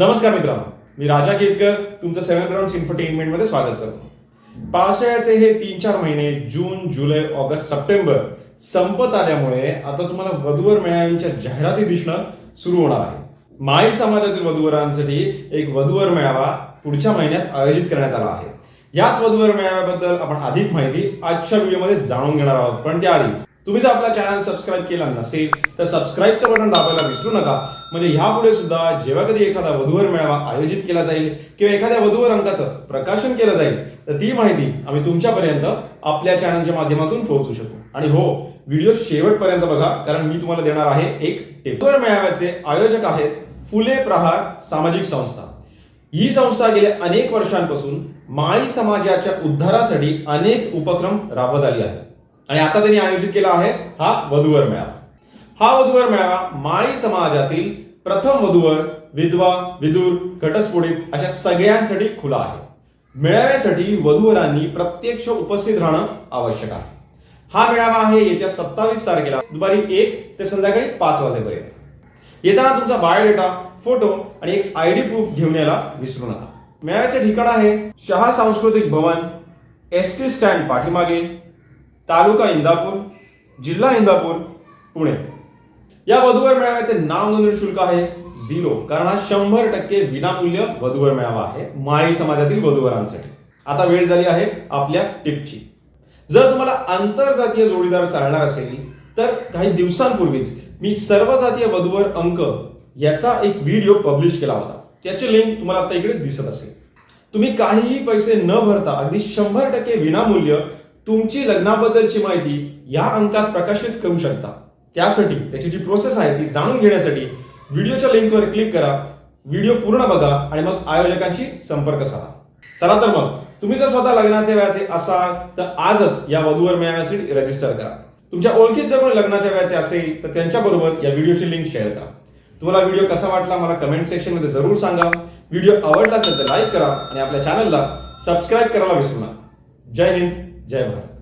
नमस्कार मित्रांनो मी राजा केतकर तुमचं सेव्हन राऊंड इन्फरटेनमेंटमध्ये स्वागत करतो. पावसाळ्याचे हे तीन चार महिने जून जुलै ऑगस्ट सप्टेंबर संपत आल्यामुळे आता तुम्हाला वधूवर मेळाव्यांच्या जाहिराती दिसणं सुरू होणार आहे. माळी समाजातील वधूवरांसाठी एक वधूवर मेळावा पुढच्या महिन्यात आयोजित करण्यात आला आहे. याच वधूवर मेळाव्याबद्दल आपण अधिक माहिती आजच्या व्हिडिओमध्ये जाणून घेणार आहोत. पण त्याआधी तुम्ही जर आपला चॅनल सबस्क्राईब केला नसेल तर सबस्क्राईबचं बटन दाबायला विसरू नका. म्हणजे ह्यापुढे सुद्धा जेव्हा कधी एखादा वधूवर मेळावा आयोजित केला जाईल किंवा एखाद्या वधूवर अंकाचं प्रकाशन केलं जाईल तर ती माहिती आम्ही तुमच्यापर्यंत आपल्या चॅनलच्या माध्यमातून पोहोचू शकू. आणि हो व्हिडिओ शेवटपर्यंत बघा कारण मी तुम्हाला देणार आहे एक टिप वधूवर मेळाव्याचे आयोजक आहेत फुले प्रहार सामाजिक संस्था. ही संस्था गेल्या अनेक वर्षांपासून माळी समाजाच्या उद्धारासाठी अनेक उपक्रम राबवत आली आहे. आणि आता त्यांनी आयोजित केला आहे हा वधूवर मेळावा. हा वधूवर मेळावा माळी समाजातील प्रथम वधूवर विधवा विदूर घटस्फोटित अशा सगळ्यांसाठी खुला आहे. मेळाव्यासाठी वधूवरांनी प्रत्यक्ष उपस्थित राहणं आवश्यक आहे. हा मेळावा आहे येत्या सत्तावीस तारखेला दुपारी एक ते संध्याकाळी पाच वाजेपर्यंत. येताना तुमचा बायोडेटा फोटो आणि एक आय डी प्रूफ घेऊन यायला विसरू नका. मेळाव्याचे ठिकाण आहे शहा सांस्कृतिक भवन एस टी स्टँड पाठीमागे तालुका इंदापूर जिल्हा इंदापूर पुणे. या वधूवर मेळाव्याचे नाव नोंदणी शुल्क आहे झिरो. कारण हा शंभर टक्के विनामूल्य वधूवर मेळावा आहे माळी समाजातील वधूवरांसाठी. आता वेळ झाली आहे आपल्या टिपची. जर तुम्हाला आंतरजातीय जोडीदार चालणार असेल तर काही दिवसांपूर्वीच मी सर्वजातीय वधूवर अंक याचा एक व्हिडिओ पब्लिश केला होता. त्याची लिंक तुम्हाला आता इकडे दिसत असेल. तुम्ही काहीही पैसे न भरता अगदी शंभर टक्के विनामूल्य तुमची लग्नाबद्दलची माहिती या अंकात प्रकाशित करू शकता. त्यासाठी त्याची जी प्रोसेस आहे ती जाणून घेण्यासाठी व्हिडिओच्या लिंकवर क्लिक करा व्हिडिओ पूर्ण बघा आणि मग आयोजकांशी संपर्क साधा. चला तर मग तुम्ही जर स्वतः लग्नाचे वयाचे असाल तर आजच या वधूवर मेळाव्यासाठी रजिस्टर करा. तुमच्या ओळखीत जर कोणी लग्नाच्या वयाचे असेल तर त्यांच्याबरोबर या व्हिडिओची लिंक शेअर करा. तुम्हाला व्हिडिओ कसा वाटला मला कमेंट सेक्शनमध्ये जरूर सांगा. व्हिडिओ आवडला असेल तर लाईक करा आणि आपल्या चॅनलला सबस्क्राईब करायला विसरू नका. जय हिंद. जय भारत